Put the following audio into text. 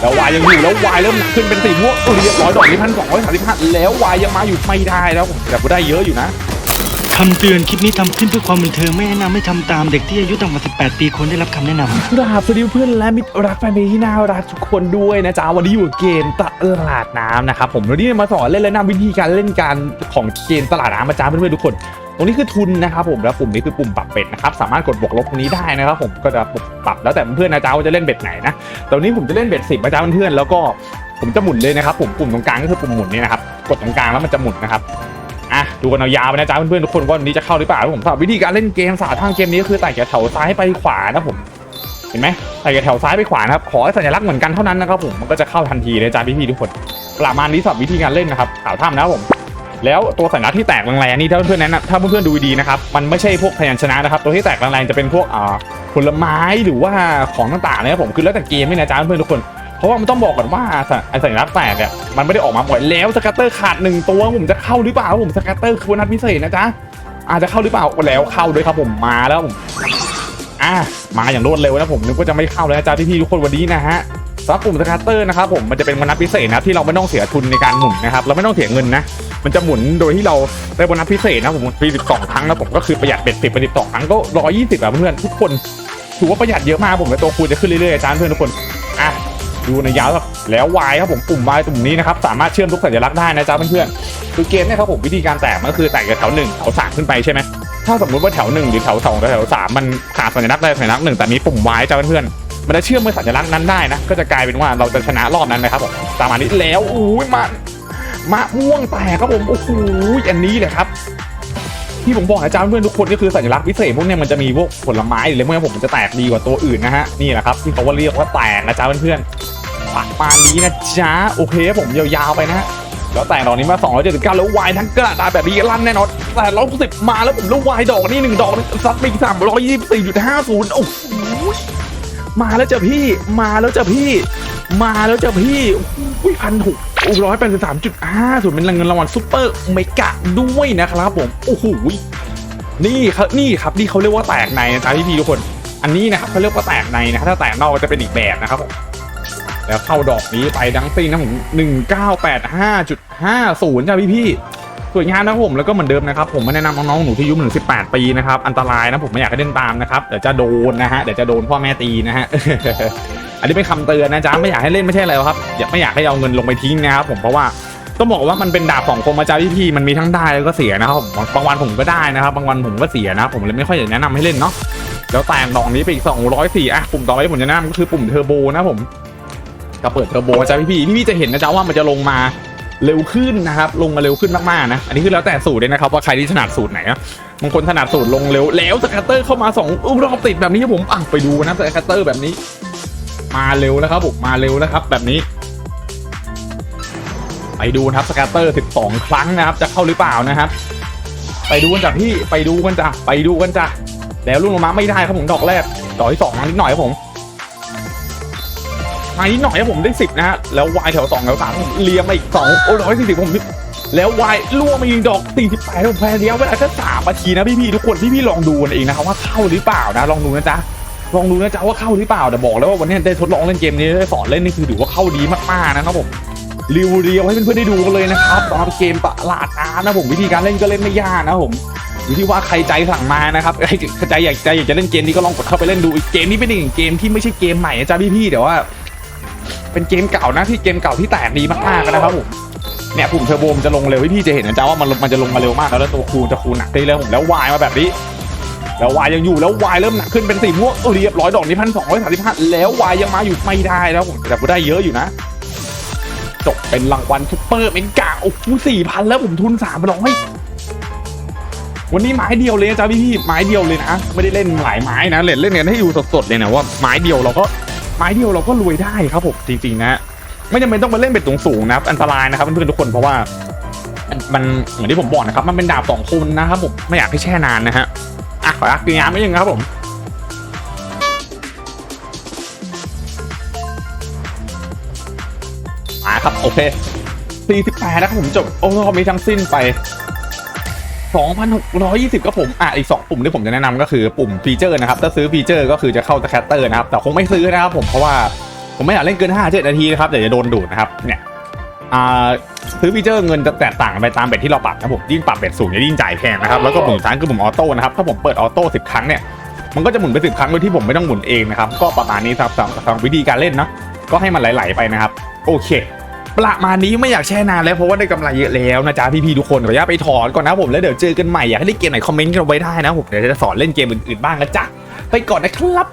แล้ววายยังอยู่แล้ววายเริ่มหนักขึ้นเป็นสีม่วงเรียบร้อยดอกนี้พันสองร้อยสามสิบห้าแล้ววายยังมาอยู่ไม่ได้แล้วผมแต่ก็ได้เยอะอยู่นะคำเตือนคลิปนี้ทำขึ้นเพื่อความบันเทิงไม่แนะนำให้ทำตามเด็กที่อายุต่ำกว่า 18 ปีควรได้รับคำแนะนำกราบสวัสดีเพื่อนและมิตรรักแฟนเพลงที่น่ารักทุกคนด้วยนะจ๊ะวันนี้อยู่กับเกมตลาดน้ำนะครับผมวันนี้มาสอนเล่นและนำวิธีการเล่นการของเกมตลาดน้ำมาจ้าเพื่อนๆทุกคนต รงนี้คือทุนนะครับผมแล้วปุ่มนี้คือปุ่มปรับเบ็ดนะครับสามารถกดบวกลบตรงนี้ได้นะครับผมก็จะปรับแล้วแต่เพื่อนนะจ๊ะว่าจะเล่นเบ็ดไหนนะแต่วันนี้ผมจะเล่นเบ็ดสิบนะจ๊ะเพื่อนๆแล้วก็ผมจะหมุนเลยนะครับผมปุ่มตรงกลางก็คือปุ่มหมุนนี่นะครับกดตรงกลางแล้วมันจะหมุนนะครับอะดูกันยาวไปนะจ๊ะเพื่อนๆทุกคนว่าวันนี้จะเข้าหรือเปล่าผมสำหรับวิธีการเล่นเกมสาทางเกมนี้ก็คือไต่จากแถวซ้ายไปขวานะผมเห็นไหมไต่จากแถวซ้ายไปขวานะครับขอให้สัญลักษณ์เหมือนกันเท่านั้นนะครับผมมันก็จะเข้าทันทีเลยจ้าพี่ๆทุกคนประมาณนี้สำหรับวิธีการเล่นนะครับข่าวถ้ำนะครับผม แล้วตัวสัญลักษณ์ที่แตกแรงๆนี่ถ้าเพื่อนๆแนะนถ้าเพื่อนๆดูดีนะครับมันไม่ใช่พวกพยัญชนะนะครับ ตัวที่แตกแรงๆจะเป็นพวกอ่าผลไม้หรือว่าของต่างๆนะครับผมคือแล้วแต่เกมนี่นะจ้าเพื่อนๆทุกคนเพราะว่ามันต้องบอกก่อนว่าสไอ้สัญลักษณ์แตกเนี่ยมันไม่ได้ออกมาบ่อยแล้วสกัตเตอร์ขาดหนึ่งตัวผมจะเข้าหรือเปล่าผมสกัตเตอร์คือนัดพิเศษนะจ๊ะอาจจะเข้าหรือเปล่าแล้วเข้าด้วยครับผมมาแล้วผมอะมาอย่างรวดเร็วนะผมนึกว่าจะไม่เข้าแล้วนะจ๊ะพี่ๆทุกคนวันนี้นะฮะสำหรับปุ่มสกัตเตอร์นะครับผมมันจะเป็นโบนัสพิเศษนะที่เราไม่ต้องเสียทุนในการหมุนนะครับเราไม่ต้องเสียเงินนะ มันจะหมุนโดยที่เราได้โบนัสพิเศษนะผมฟรี12ครั้งนะผมก็คือประหยัดเบ็ดสิบไป12ครั้งก็120อะเพื่อนทุกคนถือว่าประหยัดเยอะมากผมและตัวคูณจะขึ้นเรื่อยๆอาจารย์เพื่อนทุกคนอะดูในยาวครับแล้ว Y ครับผมปุ่ม Y ปุ่มนี้นะครับสามารถเชื่อมทุกสัญลักษณ์ได้นะจ๊ะเพื่อนๆคือเกมเนี่ยครับผมวิธีการแตกมันก็คือแตกจากแถวหนึ่งแถวสามขึ้นไปใช่ไหมถ้าสมมติว่าแถวหนึ่งหรือแถวสองหรือแถวสามมันขาดสัญลักษณ์ใดสัญลักษณ์หนึ่งแต่มีปุ่ม Y จ้าเพื่อนๆมันจะเชื่อมไปสัญลักษณ์นั้นได้นะก็จะกลายเป็นว่าเราจะชนะรอบนั้นนะครับผมตามมานี้แล้วอุ้ยมัน มะม่วงแตกครับผมโอ้โหอันนี้เลยครับที่ผมบอกอาจารย์เพื่อนทุกคนก็คือสัญลักษณ์พิเศษพวกนี้มันจะมีพวกผลไม้หรืออะไรพวกเนี้ยผมมันจะแตกดีกว่าตัวอื่นนะฮะนี่แหละครับที่เขาว่าเรียกว่าแตกนะจ๊ะเพื่อนๆประมานี้นะจ๊ะโอเคผมยาวๆไปนะฮะแล้วแต่ดอกนี้มา279แล้ววายทั้งกระดาษแบบนี้ลั่นแน่นอนแต่ร้อยสิบมาแล้วผมแล้ววายดอกนี่หนึ่งดอกซัดไปอีกสามร้อยยี่สิบสี่จุดห้าศูนย์โอ้โหมาแล้วจ้ะพี่มาแล้วจ้ะพี่ มาแล้วจ้ะพี่อุ้ยพันหกร้อยแปดสิบสามจุดห้าส่วนเป็นเงินรางวัลซุปเปอร์เมกะด้วยนะครับผม โอ้โห นี่ครับนี่ครับนี่เขาเรียกว่าแตกในนะจ๊ะพี่พี่ทุกคน อันนี้นะครับเขาเรียกว่าแตกในนะถ้าแตกนอกก็จะเป็นอีกแบบนะครับผมแล้วเข้าดอกนี้ไปดังซิงนะผมหนึ่งเก้าแปดห้าจุดห้าศูนย์จ้ะพี่พี่สวยงามนะผมแล้วก็เหมือนเดิมนะครับผมม่แนะนำน้องๆหนูที่อายุหนึ่งสิบแปดปีนะครับอันตรายนะผมไม่อยากให้เล่นตามนะครับเดี๋ยวจะโดนนะฮะเดี๋ยวจะโดนพ่อแม่ตีนะฮะ อันนี้เป็นคำเตือนนะจ๊ะไม่อยากให้เล่นไม่ใช่อะไรหรอกครับอย่าไม่อยากให้เอาเงินลงไปทิ้งนะครับผมเพราะว่าต้องบอกว่ามันเป็นดาบสองคมอาจารย์พี่มันมีทั้งได้แล้วก็เสียนะครับผมบางวันผมก็ได้นะครับบางวันผมก็เสียนะผมเลยไม่ค่อยอยากแนะนำให้เล่นเนาะแล้วแต่งดอกนี้ไปอีก204อะปุ่มต่อไปผมจะแนะนำก็คือปุ่มเทอร์โบนะผมก็เปิดเทอร์โบอาจารย์พี่พี่จะเห็นนะจ๊ะว่ามันจะลงมาเร็วขึ้นนะครับลงมาเร็วขึ้นมากๆนะอันนี้คือแล้วแต่สูตรเลยนะครับว่าใครที่ถนัดสูตรไหนนะบางคนถนัดสูตรลงเร็วแล้วสกัตเตอร์เข้ามาสองอุ้มรอบติดแบบนี้ผมอะไปดูนะสกัตเตอร์แบบนี้ มาเร็วนะครับผมมาเร็วนะครับ แบบนี้ ไปดูนะครับสแกตเตอร์ 12 ครั้งนะครับ จะเข้าหรือเปล่านะครับ ไปดูกันจ้ะพี่ไปดูกันจ้ะไปดูกันจ้ะแล้วลูกลงมาไม่ได้ครับผมดอกแรกดอกที่สองมานิดหน่อยครับผมมานิดหน่อยครับผมได้สิบนะฮะแล้ววายแถวสองแถวสามผมเลียงมาอีกสองโอ้ร้อยสี่สิบผมแล้ววายล่วงมาอีกดอกสี่สิบแปดผมแพ้เดียวเวลาแค่สามนาทีนะพี่ๆทุกคนพี่ๆลองดูกันเองนะครับว่าเข้าหรือเปล่านะลองดูนะจ๊ะ ลองดูนะจ๊ะว่าเข้าหรือเปล่าแต่บอกแล้วว่าวันนี้ได้ทดลองเล่นเกมนี้ได้สอนเล่นนี่คือถือว่าเข้าดีมากๆนะครับผมรีวิวเรียวให้เพื่อนๆได้ดูกันเลยนะครับสำหรับเกมตลาดน้ำนะผมวิธีการเล่นก็เล่นไม่ยากนะผมอยู่ที่ว่าใครใจสั่งมานะครับใครใจอยากใจอยากจะเล่นเกมนี้ก็ลองกดเข้าไปเล่นดูอีกเกมนี้เป็นอีกหนึ่งเกมที่ไม่ใช่เกมใหม่นะจ๊ะพี่ๆแต่ว่า เป็นเกมเก่านะที่เกมเก่าที่แตกดีมากๆนะครับผมเนี่ยปุ่มเทอร์โบมจะลงเร็วพี่ๆจะเห็นนะจ๊ะว่ามันมันจะลงมาเร็วมากแล้วแล้วตัวคูณจะคูณหนักได้เลยผมแล้ววายมาแบบนี้ แล้ววายยังอยู่แล้ววายเริ่มหนักขึ้นเป็นสีม่วงเรียบร้อยดอกนี้พันสองร้อยสามสิบห้าแล้ววายยังมาอยู่ไม่ได้แล้วผมแต่ก็ได้เยอะอยู่นะจบเป็นรางวัลซุปเปอร์เมกาโอ้โหสี่พันแล้วผมทุนสามร้อยวันนี้ไม้เดียวเลยจ๊ะพี่พี่ไม้เดียวเลยนะไม่ได้เล่นหลายไม้นะเล่นเล่นกันให้ดูสดๆเลยนะว่าไม้เดียวเราก็ไม้เดียวเราก็รวยได้ครับผมจริงๆนะไม่จำเป็นต้องมาเล่นเบ็ดสูงๆนะครับอันตรายนะครับเพื่อนๆทุกคนเพราะว่ามันเหมือนที่ผมบอกนะครับมันเป็นดาบสองคมนะครับผมไม่อยากให้แช่นานนะฮะ อะขออักงานไม่ยังครับผมมาครับโอเค48นะครับผมจบโอ้โหมีทั้งสิ้นไป2,620ครับผม อะ อีก 2 ปุ่มที่ผมจะแนะนำก็คือปุ่มฟีเจอร์นะครับ ถ้าซื้อฟีเจอร์ก็คือจะเข้าสแคตเตอร์นะครับ แต่คงไม่ซื้อนะครับผม เพราะว่าผมไม่อยากเล่นเกิน 5 7 นาทีนะครับ เดี๋ยวจะโดนดูดนะครับ เนี่ย ซื้อฟีเจอร์เงินจะแตกต่างกันไปตามเบ็ดที่เราปรับนะผมยิ่งปรับเบ็ดสูงจะยิ่งจ่ายแพงนะครับแล้วก็ผมสารคือผมออโต้นะครับถ้าผมเปิดออโต้10ครั้งเนี่ยมันก็จะหมุนไป10ครั้งโดยที่ผมไม่ต้องหมุนเองนะครับก็ประมาณนี้ครับสำหรับสำหรับวิธีการเล่นเนาะก็ให้มันไหลๆไปนะครับ โอเค ประมาณนี้ไม่อยากแช่นานแล้วเพราะว่าได้กำไรเยอะแล้วนะจ๊ะพี่ๆทุกคนขออนุญาตไปถอนก่อนนะผมแล้วเดี๋ยวเจอกันใหม่อยากให้เล่นเกมไหนคอมเมนต์กันเอาไว้ได้นะผมเดี๋ยวจะสอนเล่นเกมอื่นๆบ้างนะจ๊ะไปก่อนนะครับ